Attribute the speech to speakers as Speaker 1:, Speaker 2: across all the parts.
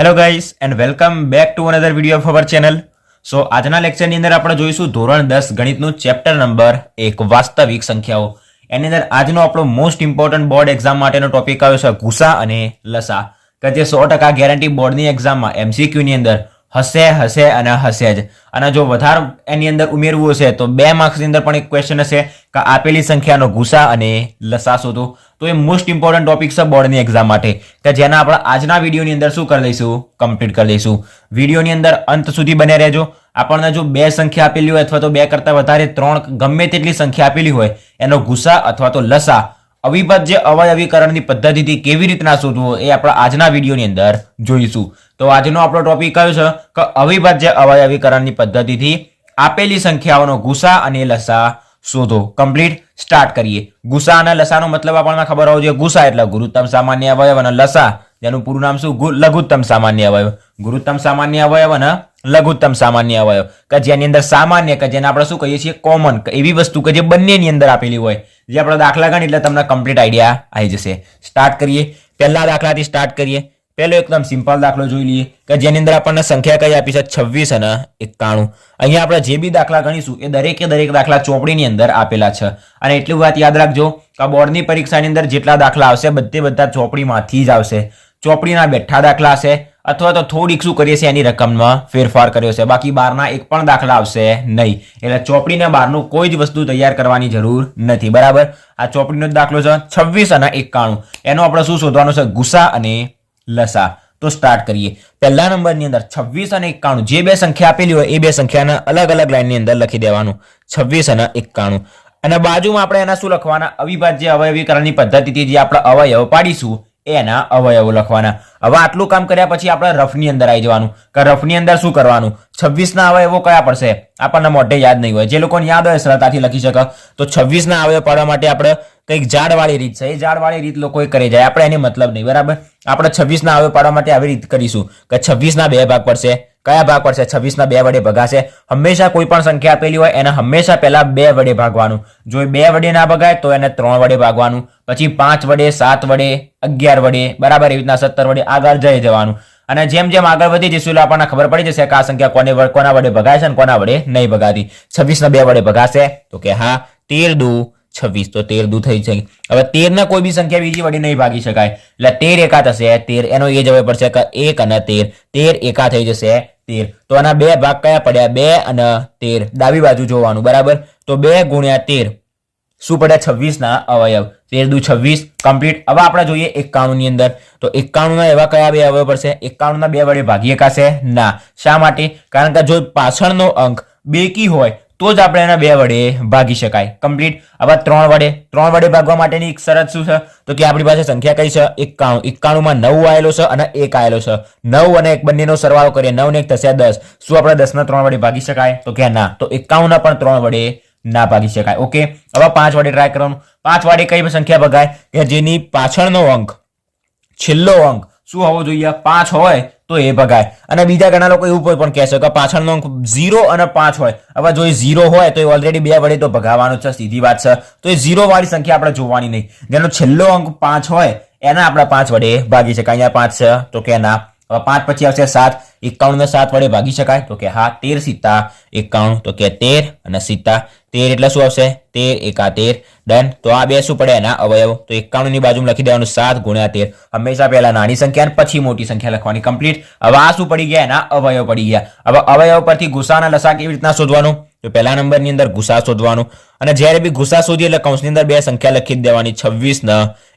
Speaker 1: Hello guys and welcome back to another video of our channel so આજના લેક્ચરની અંદર આપણે જોઈશું ધોરણ દસ ગણિતનું ચેપ્ટર નંબર એક, વાસ્તવિક સંખ્યાઓ. એની અંદર આજનો આપણો મોસ્ટ ઇમ્પોર્ટન્ટ બોર્ડ એક્ઝામ માટેનો ટોપિક આવ્યો છે ગુસા અને લસા. કે જે સો ટકા ગેરંટી બોર્ડની એક્ઝામમાં એમસીક્યુની અંદર હશે હશે અને હશે જ. અને જો વધારે એની અંદર ઉમેરવું હશે તો બે માર્ક્સની અંદર પણ એક ક્વેશ્ચન હશે કે આપેલી સંખ્યાનો ગુસા અને લસા શોધો તો એ મોસ્ટ ઇમ્પોર્ટન્ટ ટોપિક છે બોર્ડની એક્ઝામ માટે. કે જેના આપણે આજના વિડીયોની અંદર શું કરી લઈશું? કમ્પ્લીટ કરી લઈશું. વિડીયોની અંદર અંત સુધી બને રહેજો. આપણને જો બે સંખ્યા આપેલી હોય અથવા તો બે કરતાં વધારે ત્રણ ગમે તેટલી સંખ્યા આપેલી હોય, એનો ગુસા અથવા તો લસા અવિભાજ્ય અવયવીકરણની પદ્ધતિથી કેવી રીતના શોધવું એ આપણે આજના વિડીયોની અંદર જોઈશું. તો આજનો આપણો ટોપિક કયો છે? કે અવિભાજ્ય અવયવીકરણની પદ્ધતિથી આપેલી સંખ્યાઓનો ગુસા અને લસા શોધો. કમ્પ્લીટ સ્ટાર્ટ કરીએ. ગુસા અને લસાનો મતલબ આપણને ખબર હોવો જોઈએ. ગુસા એટલે ગુરુત્તમ સામાન્ય અવયવ અને લસા, જેનું પૂરું નામ શું? લઘુત્તમ સામાન્ય અવયવ. ગુરુત્તમ સામાન્ય અવયવ અને લઘુત્તમ સામાન્ય અવયવ. કે જેની અંદર સામાન્ય, કે જેને આપણે શું કહીએ છીએ? કોમન એવી વસ્તુ કે જે બંનેની અંદર આપેલી હોય. જે આપણા દાખલા ગણી એટલે તમને કમ્પ્લીટ આઈડિયા આવી જશે. સ્ટાર્ટ કરીએ. પહેલા દાખલાથી સ્ટાર્ટ કરીએ. પહેલો એકદમ સિમ્પલ દાખલો જોઈ લઈએ કે જેની અંદર આપણને સંખ્યા કઈ આપી છે? છવ્વીસ અને એકાણું. અહીંયા આપણે જે બી દાખલા ગણીશું એ દરેકે દરેક દાખલા ચોપડીની અંદર આપેલા છે. અને એટલી વાત યાદ રાખજો કે બોર્ડની પરીક્ષાની અંદર જેટલા દાખલા આવશે બધે બધા ચોપડીમાંથી જ આવશે. ચોપડીના બેઠા દાખલા હશે. અથવા તો થોડીક શું કરીએ છીએ એની રકમમાં ફેરફાર કર્યો છે. બાકી બહારના એક પણ દાખલા આવશે નહીં. એટલે ચોપડીને બહારનું કોઈ જ વસ્તુ તૈયાર કરવાની જરૂર નથી. બરાબર? આ ચોપડીનો જ દાખલો છે છવ્વીસ અને એકાણું. એનો આપણે શું શોધવાનું છે? ગુસા અને લસા. તો સ્ટાર્ટ કરીએ. પહેલા નંબરની અંદર છવ્વીસ અને એકાણું. જે બે સંખ્યા આપેલી હોય એ બે સંખ્યાને અલગ અલગ લાઈનની અંદર લખી દેવાનું. છવ્વીસ અને એકાણું. અને બાજુમાં આપણે એના શું લખવાના? અવિભાજ્ય અવયવીકરણની પદ્ધતિથી જે આપણે અવયવ પાડીશું એના અવયવો લખવાના. હવે આટલું કામ કર્યા પછી આપણે રફની અંદર આવી જવાનું. કે રફની અંદર શું કરવાનું? છવ્વીસ ના અવયવો કયા પડશે? આપણને મોઢે યાદ નહીં હોય. જે લોકોને યાદ હોય સરળતાથી લખી શકે. તો છવ્વીસ ના અવયવ પાડવા માટે આપણે કંઈક ઝાડવાળી રીત છે. એ ઝાડવાળી રીત લોકોએ કરી જાય. આપણે એની મતલબ નહીં. બરાબર? આપણે છવ્વીસ ના અવયવ પાડવા માટે આવી રીત કરીશું. કે છવ્વીસ ના બે ભાગ પડશે. કયા ભાગ પડશે છવ્વીસ ના બે વડે ભગાશે. હંમેશા કોઈ પણ સંખ્યા આપેલી હોય, એને હંમેશા પહેલા બે વડે ભાગવાનું. જો બે વડે ના ભગાય, તો એને ત્રણ વડે ભાગવાનું. પછી પાંચ વડે, સાત વડે, અગિયાર વડે, બરાબર એવી રીતના સત્તર વડે આગળ જઈ જવાનું. અને જેમ જેમ આગળ વધી જઈશું, એટલે આપણને ખબર પડી જશે કે આ સંખ્યા કોને કોના વડે ભગાય છે અને કોના વડે નહીં ભગાતી. છવ્વીસ ના બે વડે ભગાશે, તો કે હા તેર દુ છવ્વીસ તો તેર દુ થઈ જાય હવે તેર ના કોઈ બી સંખ્યા બીજી વડી નહીં ભાગી શકાય. એટલે તેર એકા થશે, તેર એનો એ જવાબ પડશે કે એક અને તેર. તેર એકા થઈ જશે, તેર. તો આના બે ભાગ કયા પડ્યા? બે અને તેર. ડાબી બાજુ જોવાનું, બરાબર? તો બે ગુણ્યા તેર. શું પડ્યા? છવ્વીસ ના અવયવ. તેર દુ છવ્વીસ, કમ્પ્લીટ. હવે આપણે જોઈએ એકાણું ની અંદર. તો એકાણું ના એવા કયા બે અવયવ પડશે? એકાણું ના બે વડે ભાગી શકાશે? ના. શા માટે? કારણ કે જો પાછળનો અંક બેકી હોય તો જ આપણે એના બે વડે ભાગી શકાય. કમ્પ્લીટ હવે ત્રણ વડે. ત્રણ વડે ભાગવા માટેની એક શરત શું છે? તો કે આપણી પાસે સંખ્યા કઈ છે? એકાણું. એકાણુંમાં નવ આવેલો છે અને એક આવેલો છે. નવ અને એક બંનેનો સરવાળો કરીએ. નવ ને એક થશે દસ. શું આપણે દસના ત્રણ વડે ભાગી શકાય? તો કે ના. તો એકાણુંના પણ ત્રણ વડે ના ભાગી શકાય. ઓકે હવે પાંચ વડે ટ્રાય કરવાનું. પાંચ વડે કઈ સંખ્યા ભગાય કે જેની પાછળનો અંક, છેલ્લો અંક શું હોવો જોઈએ? પાંચ હોય તો એ ભગાય. અને બીજા ઘણા લોકો એવું પણ કહેશે કે પાછળનો અંક ઝીરો અને પાંચ હોય. હવે જો એ ઝીરો હોય, તો એ ઓલરેડી બે વડે તો ભગાવાનો છે, સીધી વાત છે. તો એ ઝીરો વાળી સંખ્યા આપણે જોવાની નહીં. જેનો છેલ્લો અંક પાંચ હોય, એના આપણે પાંચ વડે ભાગી શકાય. અહીંયા પાંચ છે, તો કે ના. હવે પાંચ પછી આવશે સાત. એકાણું ને સાત વડે ભાગી શકાય. તો કે હા, તેર સીતા એકાણું. તો કે તેર અને સીતા તેર એટલે શું આવશે? તેર એકા તેર. ડન. તો આ બે શું પડે? એના અવયવ. તો એકાણું ની બાજુમાં લખી દેવાનું સાત ગુણ્યા તેર. હંમેશા પહેલા નાની સંખ્યા પછી મોટી સંખ્યા લખવાની કમ્પ્લીટ હવે આ શું પડી ગયા? એના અવયવ પડી ગયા. હવે અવયવ પરથી ગુસાના લસા કેવી રીતના શોધવાનું? તો પહેલા નંબરની અંદર ગુસા શોધવાનું. અને જ્યારે બી ગુસા શોધી એટલે કૌંસની અંદર બે સંખ્યા લખી દેવાની. છવ્વીસ ન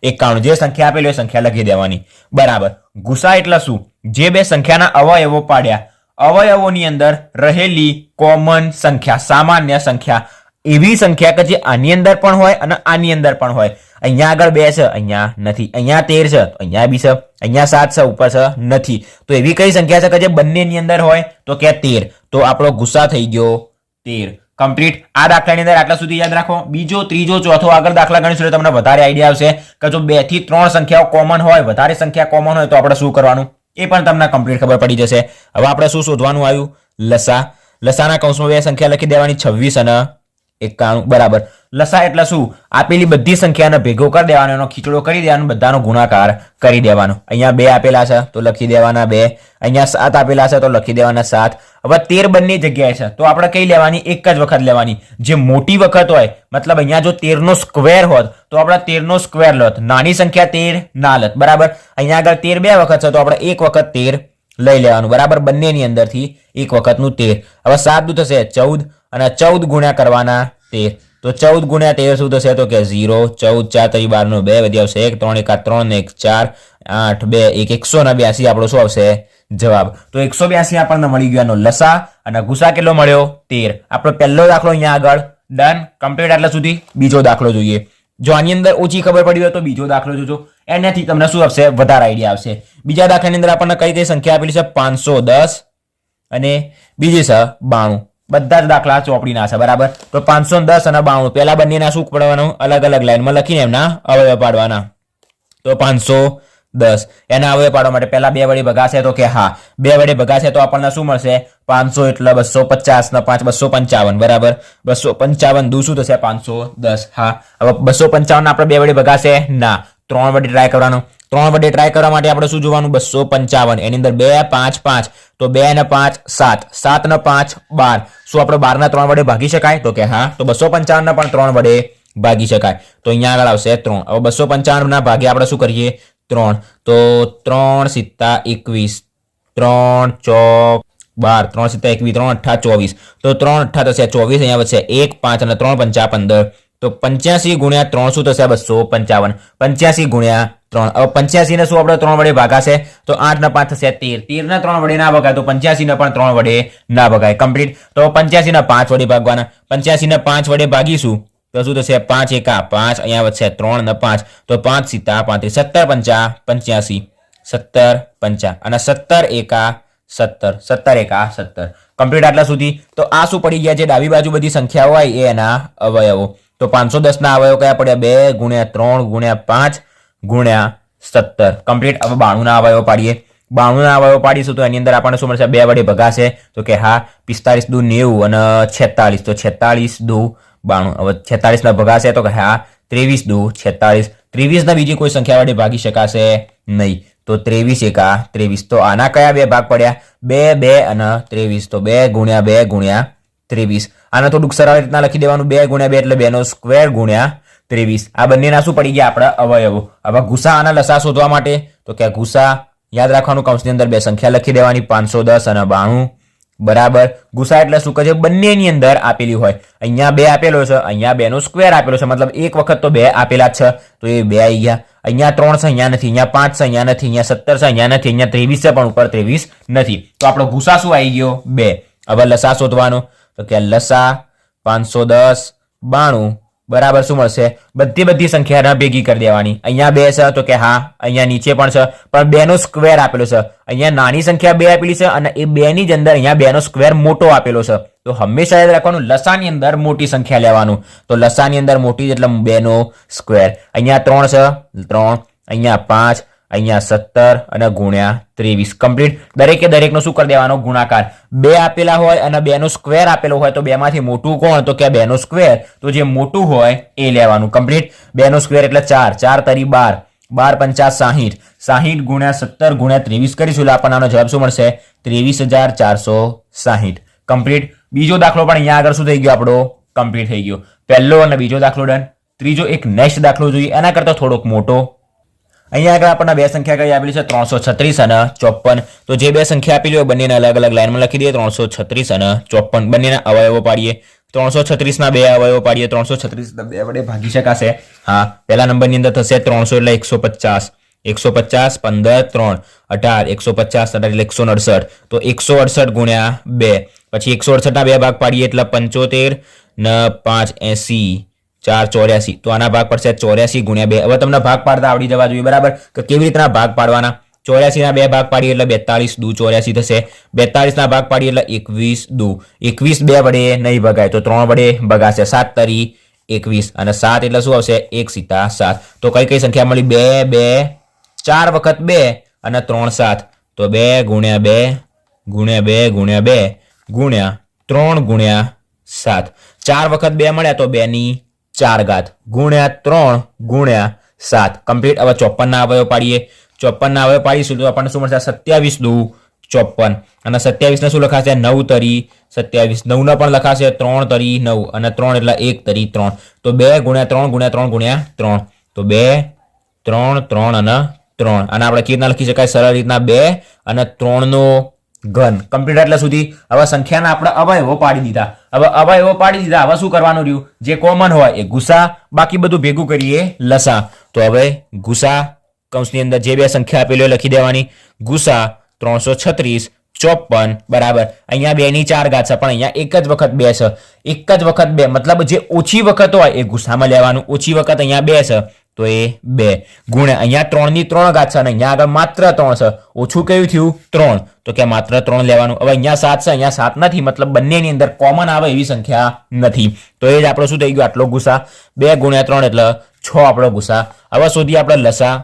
Speaker 1: એકાણું. જે સંખ્યા આપેલી હોય સંખ્યા લખી દેવાની. બરાબર. ગુસા એટલે શું? જે બે સંખ્યાના અવયવો પાડ્યા. અવયવોની અંદર રહેલી કોમન સંખ્યા, સામાન્ય સંખ્યા, એવી સંખ્યા કે જે આની અંદર પણ હોય અને આની અંદર પણ હોય. અહીંયા આગળ બે છે, અહીંયા નથી. અહીંયા તેર છે, અહીંયા બી છે, અહીંયા સાત છે, ઉપર છે, નથી. તો એવી કઈ સંખ્યા છે કે જે બંનેની અંદર હોય? તો કે તેર. તો આપણો ગુસ્સા થઈ ગયો તેર. કમ્પ્લીટ આ દાખલાની અંદર આટલા સુધી યાદ રાખો. બીજો, ત્રીજો, ચોથો આગળ દાખલા ગણીશું તમને વધારે આઈડિયા આવશે કે જો બેથી ત્રણ સંખ્યાઓ કોમન હોય, વધારે સંખ્યા કોમન હોય તો આપણે શું કરવાનું? એ પણ તમને કમ્પ્લીટ ખબર પડી જશે. હવે આપણે શું શોધવાનું આવ્યું? લસા. લસાના કૌંસમાં બે સંખ્યા લખી દેવાની, છવ્વીસ અને એકાણું. બરાબર. લસા એટલે શું? આપેલી બધી સંખ્યાને ભેગો કરી દેવાનો, એનો ખીચડો કરી દેવાનો, બધાનો ગુણાકાર કરી દેવાનો. અહીંયા બે આપેલા છે, તો લખી દેવાના બે. અહીંયા સાત આપેલા છે, તો લખી દેવાના સાત. હવે તેર બંને જગ્યાએ છે, તો આપણે કઈ લેવાની? એક જ વખત લેવાની. જે મોટી વખત હોય, મતલબ અહીંયા જો તેરનો સ્ક્વેર હોત, તો આપણે તેરનો સ્ક્વેર લોત. નાની સંખ્યા તેર, ના લત. બરાબર? અહીંયા આગળ તેર બે વખત છે, તો આપણે એક વખત તેર લઈ લેવાનું. બરાબર? બંનેની અંદરથી એક વખતનું તેર. હવે સાત દુ થશે ચૌદ, અને ચૌદ ગુણ્યા કરવાના તેર. તો ચૌદ ગુણ્યા તેર શું થશે? તો કે ઝીરો. ચૌદ, ચાર તરી બારનો બે વધી આવશે એક. ત્રણ એક ત્રણ, એક, ચાર, આઠ, બે, એક, એકસો ને બ્યાસી. આપણો શું આવશે? જવાબ. તો એકસો બ્યાસી આપણને મળી ગયો એનો લસા. અને ગુસા કેટલો મળ્યો? તેર. આપણો પહેલો દાખલો અહીંયા આગળ. ડન કમ્પ્લીટ આટલા સુધી. બીજો દાખલો જોઈએ. જો આની અંદર ઓછી ખબર પડી હોય તો બીજો દાખલો જોજો. એનાથી તમને શું આવશે? વધારે આઈડિયા આવશે. બીજા દાખલાની અંદર આપણને કઈ કઈ સંખ્યા આપેલી છે? પાંચસો દસ. અને બીજી છે બાણું. બધા જ દાખલા ચોપડીના છે, બરાબર? તો પાંચસો દસ અને બાણું. પહેલા બંનેના શું પડવાનું? અલગ અલગ લાઈનમાં લખીને એમના અવયવ પાડવાના. તો પાંચસો દસ. એના અવયવ પાડવા માટે પહેલા બે વડે ભગાશે તો કે હા. બે વડે ભગાશે તો આપણને શું મળશે? પાંચસો એટલે બસો પચાસ ને પાંચ, બસો પંચાવન. બરાબર? બસો પંચાવન દુ શું થશે? પાંચસો દસ. હા. હવે બસો પંચાવન આપણે બે વડે ભગાશે? ના. ત્રણ વડે ટ્રાય કરવાનો. ત્રણ વડે ટ્રાય કરવા માટે આપણે શું જોવાનું? બસો પંચાવન. એની અંદર બે, પાંચ પાંચ. તો બે ને પાંચ, સાત. સાત ને પાંચ, બાર. શું આપણે બાર ના ત્રણ વડે ભાગી શકાય? તો કે હા. તો બસો પંચાવન ના પણ ત્રણ વડે ભાગી શકાય. તો અહીંયા આગળ આવશે ત્રણ. હવે બસો પંચાવન ના ભાગે આપણે શું કરીએ? ત્રણ. તો ત્રણ સિત્તા એકવીસ. ત્રણ, ચોક, બાર. ત્રણ સિત્તા એકવીસ. ત્રણ, અઠ્ઠા, ચોવીસ. તો ત્રણ, અઠ્ઠા થશે ચોવીસ. અહીંયા વધશે એક, પાંચ અને ત્રણ પંચા પંદર. તો પંચ્યાસી ગુણ્યા ત્રણ શું થશે? બસો પંચાવન. પંચ્યાસી ગુણ્યા ત્રણ હવે પંચ્યાસી ને શું આપણે ત્રણ વડે ભાગાશે તો આઠ ને પાંચ થશે તેર. તેર ને ત્રણ વડે ના ભગાય, તો પંચ્યાસી ને પણ ત્રણ વડે ના ભગાય. કમ્પ્લીટ તો પંચ્યાસી ને પાંચ વડે ભાગવાના. પંચ્યાસી ને પાંચ વડે ભાગીશું. તો શું થશે? પાંચ એકા પાંચ, અહીંયા વધશે ત્રણ ને પાંચ. તો પાંચ સીતા પાંત્રીસ. સત્તર પંચા પંચ્યાસી. સત્તર પંચા. અને સત્તર એકા સત્તર. સત્તર એકા સત્તર. કમ્પ્લીટ આટલા સુધી. તો આ શું પડી ગયા છે? ડાબી બાજુ બધી સંખ્યા હોય એના અવયવો. તો પાંચસો દસ ના અવયવો કયા પડ્યા? બે ગુણ્યા ત્રણ ગુણ્યા પાંચ. ગુણ્યા સત્તર. કમ્પ્લીટ હવે બાણુંના અવયવો પાડીએ. બાણુંના અવયવો પાડીશું તો એની અંદર આપણને શું મળશે? બે વડે ભગાશે. તો કે હા પિસ્તાલીસ દુ નેવું અને છેતાલીસ તો છેતાલીસ દુ બાણું. હવે છેતાલીસના ભગાશે તો કે હા, ત્રેવીસ દુ છેતાલીસ ત્રેવીસના બીજી કોઈ સંખ્યા વડે ભાગી શકાશે નહીં. તો ત્રેવીસ એકા ત્રેવીસ. તો આના કયા બે ભાગ પડ્યા? બે બે અને ત્રેવીસ. તો બે ગુણ્યા બે ગુણ્યા ત્રેવીસ. આને થોડુંક સરળ રીતના લખી દેવાનું. બે ગુણ્યા બે એટલે બેનો સ્ક્વેર ગુણ્યા ત્રેવીસ. આ બંનેના શું પડી ગયા? આપણા અવયવો. હવે ગુસા અને લસા શોધવા માટે તો કે ગુસા યાદ રાખવાનું કૌંસની અંદર બે સંખ્યા લખી દેવાની, પાંચસો દસ અને બાણું. બરાબર? ગુસા એટલે શું કહે છે બંનેની અંદર આપેલી હોય. અહીંયા બે આપેલો છે, અહીંયા બેનો સ્ક્વેર આપેલો છે. મતલબ એક વખત તો બે આપેલા છે, તો એ બે આવી ગયા. અહીંયા ત્રણ છે, અહીંયા નથી. અહીંયા પાંચ છે, અહીંયા નથી. અહીંયા સત્તર છે, અહીંયા નથી. અહીંયા ત્રેવીસ છે, પણ ઉપર ત્રેવીસ નથી. તો આપણો ગુસા શું આવી ગયો? બે. હવે લસા શોધવાનો. તો કે લસા, પાંચસો દસ, બાણું. બરાબર શું મળશે? બધી બધી સંખ્યા ભેગી કરી દેવાની. અહીંયા બે છે તો કે હા, અહીંયા નીચે પણ છે, પણ બે નો સ્ક્વેર આપેલો છે. અહીંયા નાની સંખ્યા બે આપેલી છે અને એ બે ની જ અંદર અહીંયા બે નો સ્ક્વેર મોટો આપેલો છે. તો હંમેશા યાદ રાખવાનું, લસાની અંદર મોટી સંખ્યા લેવાનું. તો લસાની અંદર મોટી એટલે બે નો સ્ક્વેર અહીંયા ત્રણ છે, ત્રણ. અહીંયા પાંચ અહીંયા સત્તર અને ગુણ્યા ત્રેવીસ. કમ્પ્લીટ દરેકે દરેકનો શું કરી દેવાનો? ગુણાકાર. બે આપેલા હોય અને બેનો સ્ક્વેર આપેલો હોય, તો બેમાંથી મોટું કોણ? તો કે બેનો સ્ક્વેર તો જે મોટું હોય, એ લેવાનું. કમ્પ્લીટ બેનો સ્ક્વેર એટલે ચાર. ચાર તરી બાર. બાર પંચાસ સાહીઠ. સાહીઠ ગુણ્યા સત્તર ગુણ્યા ત્રેવીસ કરીશું એટલે આપણને આનો જવાબ શું મળશે? ત્રેવીસ હજાર ચારસો સાહીઠ. કમ્પ્લીટ બીજો દાખલો પણ અહીંયા આગળ શું થઈ ગયો આપણો? કમ્પ્લીટ થઈ ગયો. પહેલો અને બીજો દાખલો ડન ત્રીજો એક નેક્સ્ટ દાખલો જોઈએ. એના કરતાં થોડોક મોટો અહીંયા આગળ આપણને બે સંખ્યા કઈ આપેલી છે? ત્રણસો છત્રીસ અને ચોપન તો જે બે સંખ્યા આપેલી હોય બંનેને અલગ અલગ લાઈનમાં લખી દઈએ. ત્રણસો છત્રીસ અને ચોપન બંનેના અવયવો પાડીએ. ત્રણસો છત્રીસના બે અવયવો પાડીએ. ત્રણસો છત્રીસ બે વડે ભાગી શકાશે. હા, પહેલા નંબરની અંદર થશે ત્રણસો એટલે એકસો પચાસ. એકસો પચાસ, પંદર, ત્રણ. અઢાર. એકસો પચાસ, અઢાર એટલે એકસો અડસઠ. તો એકસો અડસઠ ગુણ્યા બે. પછી એકસો અડસઠના બે ભાગ પાડીએ એટલે પંચોતેર ને પાંચ એસી. ચાર ચોર્યાસી. તો આના ભાગ પડશે ચોર્યાસી ગુણ્યા બે. હવે તમને ભાગ પાડતા આવડી જવા જોઈએ, બરાબર? કે કેવી રીતના ભાગ પાડવાના? ચોર્યાસી ના બે ભાગ પાડીએ એટલે બેતાલીસ દુ ચોર્યાસી થશે. બેતાલીસ ના ભાગ પાડીએ એટલે એકવીસ દુ. એકવીસ બે વડે નહીં ભગાય, તો ત્રણ વડે ભગાશે. સાત તરી એકવીસ. અને સાત એટલે શું આવશે? એક સીતા સાત. તો કઈ કઈ સંખ્યા મળી? બે બે, ચાર વખત બે અને ત્રણ સાત. તો બે ગુણ્યા બે ગુણ્યા બે ગુણ્યા બે ગુણ્યા ત્રણ ગુણ્યા સાત. ચાર વખત બે મળ્યા તો બેની ચાર ઘાત. ગુણ્યા ત્રણ, ગુણ્યા સાત. કમ્પ્લીટ હવે ચોપનના અવયવ પાડીએ. ચોપનના અવયવ પાડીશું તો આપણને શું મળશે? સત્યાવીસ દુ ચોપન અને સત્યાવીસને શું લખાશે? નવ તરી. સત્યાવીસ નવના પણ લખાશે. ત્રણ તરી નવ. અને ત્રણ એટલે એક તરી ત્રણ. તો બે ગુણ્યા ત્રણ ગુણ્યા ત્રણ ગુણ્યા ત્રણ. તો બે, ત્રણ ત્રણ અને ત્રણ. અને આપણે કેવી રીતના લખી શકાય સરળ રીતના બે અને ત્રણનો ઘન. કમ્પ્લીટ એટલે સુધી હવે સંખ્યાના આપણે અવયવો પાડી દીધા. હવે અવયવો પાડી દીધા. હવે શું કરવાનું રહ્યું? જે કોમન હોય એ ગુસા, બાકી બધું ભેગું કરીએ લસા. તો હવે ગુસા કૌંસની અંદર જે બે સંખ્યા આપેલી લખી દેવાની. ગુસા ત્રણસો છત્રીસ ચોપન બરાબર. અહીંયા બે ની ચાર ઘાત છે, પણ અહીંયા એક જ વખત બે છે. એક જ વખત બે, મતલબ જે ઓછી વખત હોય એ ગુસામાં લેવાનું. ઓછી વખત અહીંયા બે છે. તો એ બે. ગુણ્યા અહીંયા ત્રણની ત્રણ ઘાત છે અને અહીંયા આગળ માત્ર ત્રણ છે. ઓછું કયું થયું? ત્રણ. તો કે માત્ર ત્રણ લેવાનું. હવે અહીંયા સાત છે, અહીંયા સાત નથી. મતલબ બંનેની અંદર કોમન આવે એવી સંખ્યા નથી. તો એ જ આપણો શું થઈ ગયું? આટલો ગુસા. બે ગુણ્યા ત્રણ એટલે છ આપણો ગુસા. હવે સુધી આપણે લસા.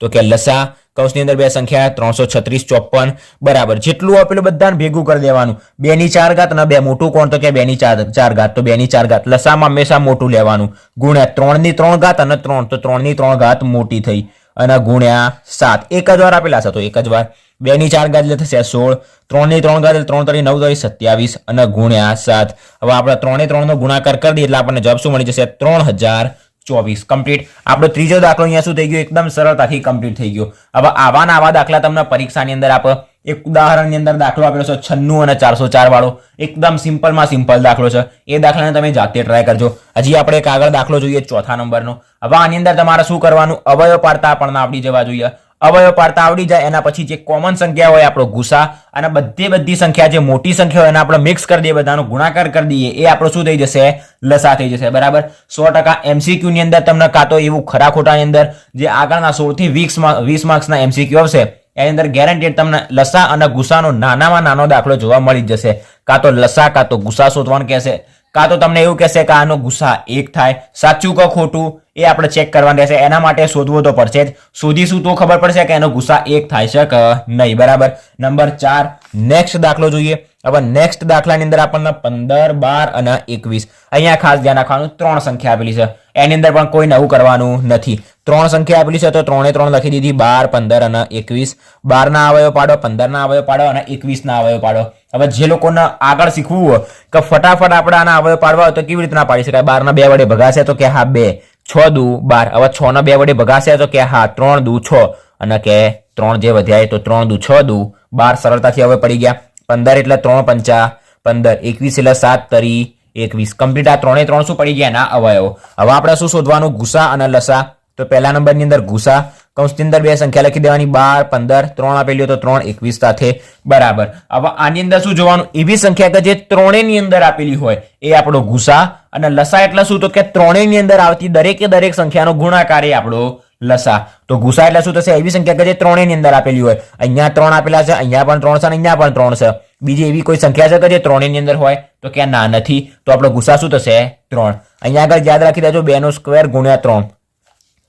Speaker 1: તો કે લસા કૌંસની અંદર બે સંખ્યા ત્રણસો છત્રીસ, ચોપન, બરાબર. જેટલું આપેલું બધાને ભેગું કરી દેવાનું. બે ની ચાર ઘાત અને બે મોટું કોણ? તો કે બે ની ચાર ચાર ઘાત. તો બે ની ચાર ઘાત. લસામાં હંમેશા મોટું લેવાનું. ગુણ્યા ત્રણની ત્રણ ઘાત અને ત્રણ. તો ત્રણની ત્રણ ઘાત મોટી થઈ. અને ગુણ્યા સાત. એક જ વાર આપેલા છે તો એક જ વાર. બે ની ચાર ઘાત એટલે થશે સોળ. ત્રણની ત્રણ ઘાત એટલે ત્રણ તરી નવ તરી સત્યાવીસ અને ગુણ્યા સાત. હવે આપણે ત્રણે ત્રણનો ગુણાકાર કરી દઈએ એટલે આપણને જવાબ શું મળી જશે? ત્રણ હજાર ચોવીસ. કમ્પ્લીટ આપણો ત્રીજો દાખલો અહીંયા શું થઈ ગયો? એકદમ સરળતાથી કમ્પ્લીટ થઈ ગયો. હવે આવા ને આવા દાખલા તમને પરીક્ષાની અંદર આપ. એક ઉદાહરણની અંદર દાખલો આપેલો છે છન્નું અને ચારસો ચાર વાળો. એકદમ સિમ્પલમાં સિમ્પલ દાખલો છે. એ દાખલાને તમે જાતે ટ્રાય કરજો. હજી આપણે એક આગળ દાખલો જોઈએ ચોથા નંબરનો. હવે આની અંદર તમારે શું કરવાનું? અવયવ પાડતા પણ આવડી જવા જોઈએ. અવયવ પાડતા આવડી જાય, એના પછી જે કોમન સંખ્યા હોય આપણો ગુસા અને બધી બધી સંખ્યા, જે મોટી સંખ્યા હોય એને આપણે મિક્સ કરી દઈએ, બધાનો ગુણાકાર કરી દઈએ, એ આપણો શું થઈ જશે? લસા થઈ જશે, બરાબર? સો ટકા એમસીક્યુ ની અંદર તમને કાં તો એવું ખરા ખોટાની અંદર, જે આગળના સોળથી વીસ વીસ માર્ક્સના એમસીક્યુ આવશે, એની અંદર ગેરંટેડ તમને લસા અને ગુસાનો નાનામાં નાનો દાખલો જોવા મળી જશે. કાં તો લસા, કાં તો ગુસા શોધવાનું કહેશે, કાં તો તમને એવું કહેશે કે આનો ગુસ્સા એક થાય. સાચું કે ખોટું? એ આપણે ચેક કરવાનું રહેશે એના માટે શોધવું તો પડશે જ. શોધીશું તો ખબર પડશે કે એનો ગુસ્સા એક થાય છે કે નહીં. બરાબર? નંબર ચાર નેક્સ્ટ દાખલો જોઈએ. હવે નેક્સ્ટ દાખલાની અંદર આપણને પંદર, બાર અને એકવીસ. અહીંયા ખાસ ધ્યાન રાખવાનું, ત્રણ સંખ્યા આપેલી છે. એની અંદર પણ કોઈ નવું કરવાનું નથી. ત્રણ સંખ્યા આપેલી છે તો ત્રણે ત્રણ લખી દીધી. બાર, પંદર અને એકવીસ. બારના અવયવ પાડો, પંદરના અવયવ પાડો અને એકવીસના અવયવ પાડો. હવે જે લોકોને આગળ શીખવું હોય કે ફટાફટ આપણે આના અવયવ પાડવા હોય તો કેવી રીતના પાડી શકાય? બારના બે વડે ભગાશે તો કે હા, બે. છ દુ બાર. હવે છ ના બે વડે ભગાશે તો કે હા, ત્રણ દુ છ. અને કે ત્રણ જે વધ્યા તો ત્રણ દુ છ દુ. બાર સરળતાથી હવે પડી ગયા. પંદર એટલે ત્રણ પંચા. પંદર, એકવીસ એટલે સાત તરી એકવીસ. કમ્પ્લીટ આ ત્રણે ત્રણ શું પડી ગયા? ના, અવયવો. હવે આપણે શું શોધવાનું? ગુસા અને લસા. તો પહેલા નંબરની અંદર ગુસા. કૌંસની અંદર બે સંખ્યા લખી દેવાની. બાર, પંદર, ત્રણ આપેલી હોય તો ત્રણ એકવીસ સાથે. બરાબર. હવે આની અંદર શું જોવાનું? એવી સંખ્યા કે જે ત્રણેની અંદર આપેલી હોય. એ આપણો ગુસા અને લસા એટલે શું? તો કે ત્રણેયની અંદર આવતી દરેકે દરેક સંખ્યાનો ગુણાકાર એ આપણો લસા. તો ગુસા એટલે શું થશે? એવી સંખ્યા કે જે ત્રણેયની અંદર આપેલી હોય. અહીંયા ત્રણ આપેલા છે, અહીંયા પણ ત્રણ છે અને અહીંયા પણ ત્રણ છે. બીજી એવી કોઈ સંખ્યા છે કે જે ત્રણેયની અંદર હોય? તો કે ના, નથી. તો આપણો ગુસા શું થશે? ત્રણ. અહીંયા આગળ યાદ રાખી દેજો, બે નો સ્ક્વેર ગુણ્યા ત્રણ.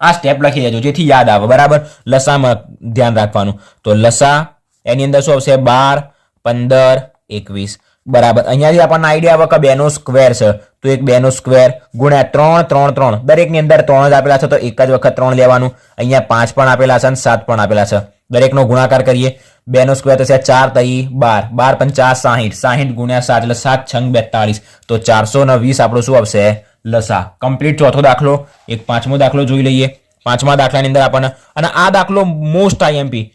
Speaker 1: આ સ્ટેપ લખી દેજો, જેથી યાદ આવે. બરાબર? લસામાં ધ્યાન રાખવાનું. તો લસા, એની અંદર શું આવશે? બાર, પંદર, એકવીસ. બરાબર. અહીંયાથી આપણને આઈડિયા આવે કે બેનો સ્ક્વેર છે. તો એક બેનો સ્ક્વેર ગુણ્યા ત્રણ ત્રણ ત્રણ. દરેકની અંદર ત્રણ જ આપેલા છે, તો એક જ વખત ત્રણ લેવાનું. અહીંયા પાંચ પણ આપેલા છે અને સાત પણ આપેલા છે. દરેકનો ગુણાકાર કરીએ. બેનો સ્ક્વેર થશે ચાર, તઈ બાર. બાર પંચાસ સાહીઠ. સાહીઠ ગુણ્યા સાત, એટલે સાત, છંગ બેતાળીસ. તો ચારસો ને વીસ આપણું શું આવશે? લસા. કમ્પ્લીટ ચોથો દાખલો. એક પાંચમો દાખલો જોઈ લઈએ. પાંચમા દાખલાની અંદર આપણને અને આ દાખલો મોસ્ટ આઈએમપી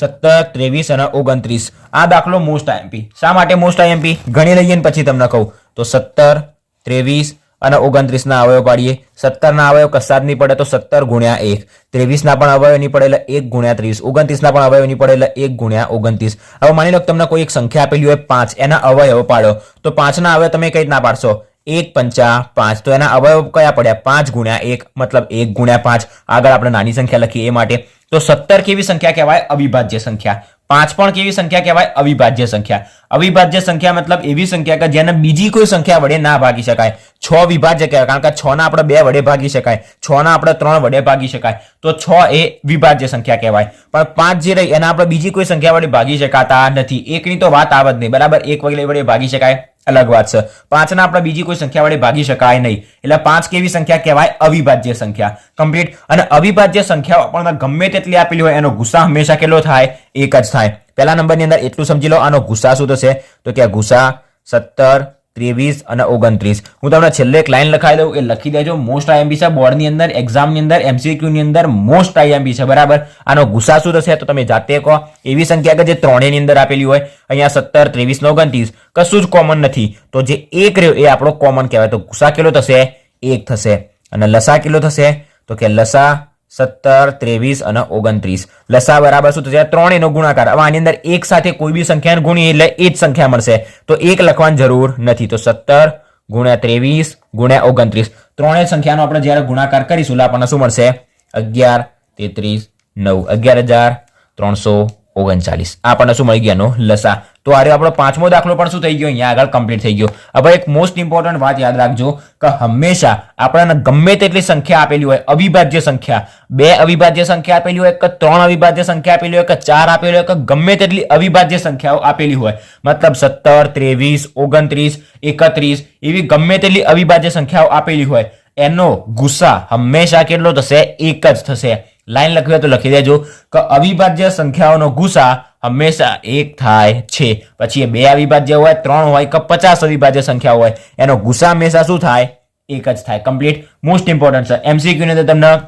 Speaker 1: સત્તર, ત્રેવીસ અને ઓગણત્રીસ. આ દાખલો મોસ્ટ આઈએમપી શા માટે મોસ્ટ આઈએમપી ગણી લઈએ ને પછી તમને કહું. તો સત્તર, ત્રેવીસ અને ઓગણત્રીસના અવયવ પાડીએ. સત્તરના અવયવ કસાદ નહીં પડે તો સત્તર ગુણ્યા એક. ત્રેવીસના પણ અવયવ નહીં પડે એટલે એક ગુણ્યા ત્રીસ. ઓગણત્રીસના પણ અવયવ નહીં પડે એટલે એક ગુણ્યા ઓગણત્રીસ. હવે માની લો તમને કોઈ એક સંખ્યા આપેલી હોય પાંચ, એના અવયવ પાડો. તો પાંચના અવયવ તમે કઈ રીતના પાડશો? એક પંચા પાંચ. તો એના અવયવ કયા પડ્યા? પાંચ ગુણ્યા એક, મતલબ એક ગુણ્યા પાંચ. આગળ આપણે નાની સંખ્યા લખીએ એ માટે. તો સત્તર કેવી સંખ્યા કહેવાય? અવિભાજ્ય સંખ્યા. પાંચ પણ કેવી સંખ્યા કહેવાય? અવિભાજ્ય સંખ્યા. અવિભાજ્ય સંખ્યા મતલબ એવી સંખ્યા કે જેને બીજી કોઈ સંખ્યા વડે ના ભાગી શકાય. છ વિભાજ્ય કહેવાય, કારણ કે છ ના આપણે બે વડે ભાગી શકાય. છ ના આપણે ત્રણ વડે ભાગી શકાય. તો છ એ વિભાજ્ય સંખ્યા કહેવાય. પણ પાંચ જે રહી, એના આપણે બીજી કોઈ સંખ્યા વડે ભાગી શકાતા નથી. એકની તો વાત આવત નહીં. બરાબર? એક વગેરે વડે ભાગી શકાય. અલગ વાત છે. પાંચના આપણે બીજી કોઈ સંખ્યા વડે ભાગી શકાય નહીં. એટલે પાંચ કેવી સંખ્યા કહેવાય? અવિભાજ્ય સંખ્યા. કમ્પ્લીટ અને અવિભાજ્ય સંખ્યાઓ આપણને ગમે તેટલી આપેલી હોય, એનો ગુસ્સા હંમેશા કેટલો થાય? એક જ થાય. પહેલા નંબરની અંદર એટલું સમજી લો, આનો ગુસ્સા શું થશે? તો કે ગુસ્સા સત્તર ત્રેવીસ અને ઓગણત્રીસ. હું તમને છેલ્લે એક લાઈન લખાઈ દઉં, એ લખી દેજો. મોસ્ટ આઈએમપી છે, બોર્ડની અંદર એક્ઝામની અંદર એમસીક્યુની અંદર મોસ્ટ આઈએમપી છે, બરાબર? આનો ગુસ્સા શું થશે તો તમે જાતે કહો. એવી સંખ્યા કે જે ત્રણેયની અંદર આપેલી હોય. અહીંયા સત્તર, ત્રેવીસ ને ઓગણત્રીસ. કશું જ કોમન નથી. તો જે એક રહ્યો એ આપણો કોમન કહેવાય. તો ગુસ્સા કેટલો થશે? એક થશે. અને લસા કેટલો થશે? તો કે લસા સત્તર, ત્રેવીસ અને ઓગણત્રીસ. લસા બરાબર શું થશે? ત્રણેયનો ગુણાકાર. હવે આની અંદર એક સાથે કોઈ બી સંખ્યાને ગુણીએ એટલે એ જ સંખ્યા મળશે. તો એક લખવાની જરૂર નથી. તો સત્તર ગુણ્યા ત્રેવીસ ગુણ્યા ઓગણત્રીસ. ત્રણેય સંખ્યાનો આપણે જ્યારે ગુણાકાર કરીશું, એટલે આપણને શું મળશે? અગિયાર, તેત્રીસ, નવ. અગિયાર હજાર ત્રણસો ઓગણચાલીસ. આપણને શું મળી ગયાનો? લસા. તો આ આપણો પાંચમો દાખલો પણ શું થઈ ગયો? અહીંયા આગળ કમ્પ્લીટ થઈ ગયો. હવે એક મોસ્ટ ઇમ્પોર્ટન્ટ વાત યાદ રાખજો કે હંમેશા આપણને ગમે તેટલી સંખ્યા આપેલી હોય, અવિભાજ્ય સંખ્યા. બે અવિભાજ્ય સંખ્યા આપેલી હોય કે ત્રણ અવિભાજ્ય સંખ્યા આપેલી હોય કે ચાર આપેલી હોય કે ગમે તેટલી અવિભાજ્ય સંખ્યાઓ આપેલી હોય. મતલબ સત્તર, ત્રેવીસ, ઓગણત્રીસ, એકત્રીસ એવી ગમે તેટલી અવિભાજ્ય સંખ્યાઓ આપેલી હોય. એનો ગુસ્સા હંમેશા કેટલો થશે? એક જ થશે. લાઈન લખવી તો લખી દેજો. કે અવિભાજ્ય સંખ્યાઓનો ગુસા હંમેશા એક થાય છે. પછી બે અવિભાજ્ય હોય, ત્રણ હોય, કે પચાસ અવિભાજ્ય સંખ્યા હોય, એનો ગુસા હંમેશા શું થાય? એક જ થાય. કમ્પ્લીટ મોસ્ટ ઇમ્પોર્ટન્ટ છે. એમસીક્યુ ની અંદર તમને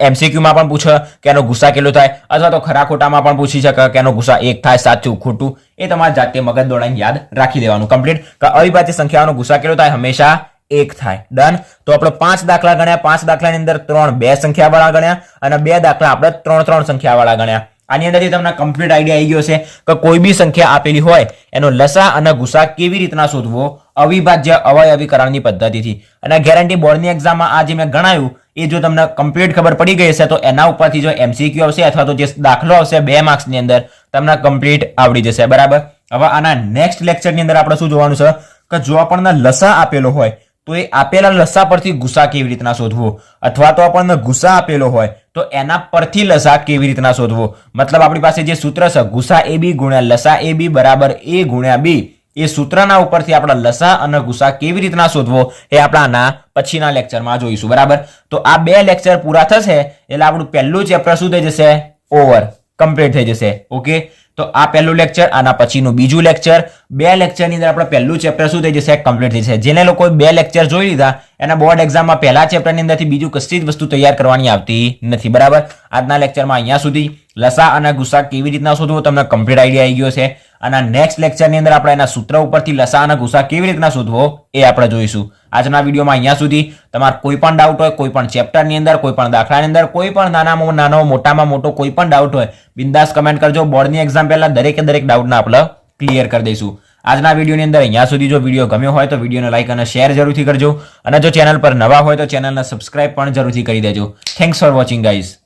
Speaker 1: એમસીક્યુમાં પણ પૂછે કે એનો ગુસ્સા કેટલો થાય, અથવા તો ખરા ખોટામાં પણ પૂછી શકે કે એનો ગુસ્સા એક થાય, સાચું, ખોટું. એ તમારે જાતે મગજ દોડાઈને યાદ રાખી દેવાનું. કમ્પ્લીટ કે અવિભાજ્ય સંખ્યાઓનો ગુસ્સા કેટલો થાય? હંમેશા એક થાય. ડન તો આપણે પાંચ દાખલા ગણ્યા. પાંચ દાખલાની અંદર ત્રણ, બે સંખ્યા વાળા ગણ્યા અને બે દાખલા આપણે ત્રણ ત્રણ સંખ્યા વાળા ગણ્યા. આની અંદરથી તમને કમ્પ્લીટ આઈડિયા આવી ગયો છે કે કોઈ બી સંખ્યા આપેલી હોય, એનો લસા અને ગુસા કેવી રીતના શોધવો? અવિભાજ્ય અવયવીકરણની પદ્ધતિથી. અને ગેરંટી બોર્ડની એક્ઝામમાં આ જે મેં ગણાયું, એ જો તમને કમ્પ્લીટ ખબર પડી ગઈ હશે, તો એના ઉપરથી જો એમસીક્યુ આવશે અથવા તો જે દાખલો આવશે બે માર્ક્સની અંદર, તમને કમ્પ્લીટ આવડી જશે. બરાબર? હવે આના નેક્સ્ટ લેક્ચરની અંદર આપણે શું જોવાનું છે? કે જો આપણને લસા આપેલો હોય તો એ આપેલા લસા પરથી ગુસા કેવી રીતના શોધવો? અથવા તો આપણને ગુસા આપેલો હોય, તો એના પરથી લસા કેવી રીતના શોધવો? મતલબ આપણી પાસે જે સૂત્ર છે, ગુસા એ બી ગુણ્યા લસા એ બી બરાબર એ ગુણ્યા બી, એ સૂત્રના ઉપરથી આપણા લસા અને ગુસા કેવી રીતના શોધવો એ આપણાના પછીના લેક્ચરમાં જોઈશું, બરાબર? તો આ બે લેક્ચર પૂરા થશે, એટલે આપણું પહેલું ચેપ્ટર શું થઈ જશે? ઓવર, કમ્પ્લીટ થઈ જશે, ઓકે? તો આ પહેલું લેક્ચર આના પછીનું બીજું લેક્ચર બે લેક્ચરની અંદર આપણે પહેલું ચેપ્ટર શું થઈ જશે? કમ્પ્લીટ થઈ જશે. જેને લોકો બે લેક્ચર જોઈ લીધા, એના બોર્ડ એક્ઝામમાં પહેલા ચેપ્ટરની અંદરથી બીજું કશી જ વસ્તુ તૈયાર કરવાની આવતી નથી. બરાબર? આજના લેક્ચરમાં અહીંયા સુધી. લસા અને ગુસ્સા કેવી રીતના શોધવો તમને કમ્પ્લીટ આઈડિયા આવી ગયો છે. અને નેક્સ્ટ લેક્ચરની અંદર આપણે એના સૂત્ર ઉપરથી લસા અને ગુસ્સા કેવી રીતના શોધવો એ આપણે જોઈશું. આજના વિડીયોમાં અહીંયા સુધી. તમારે કોઈ પણ ડાઉટ હોય, કોઈ પણ ચેપ્ટરની અંદર, કોઈ પણ દાખલાની અંદર, કોઈ પણ નાનામાં નાનો, મોટામાં મોટો કોઈ પણ ડાઉટ હોય, બિંદાસ કમેન્ટ કરજો. બોર્ડની એક્ઝામ પહેલા દરેકે દરેક ડાઉટને આપણે ક્લિયર કરી દઈશું. આજના વિડીયોની અંદર અહીંયા સુધી. જો વીડિયો ગમ્યો હોય તો વિડીયોને લાઇક અને શેર જરૂરથી કરજો. અને જો ચેનલ પર નવા હોય તો ચેનલને સબસ્ક્રાઇબ પણ જરૂરથી કરી દેજો. Thanks for watching guys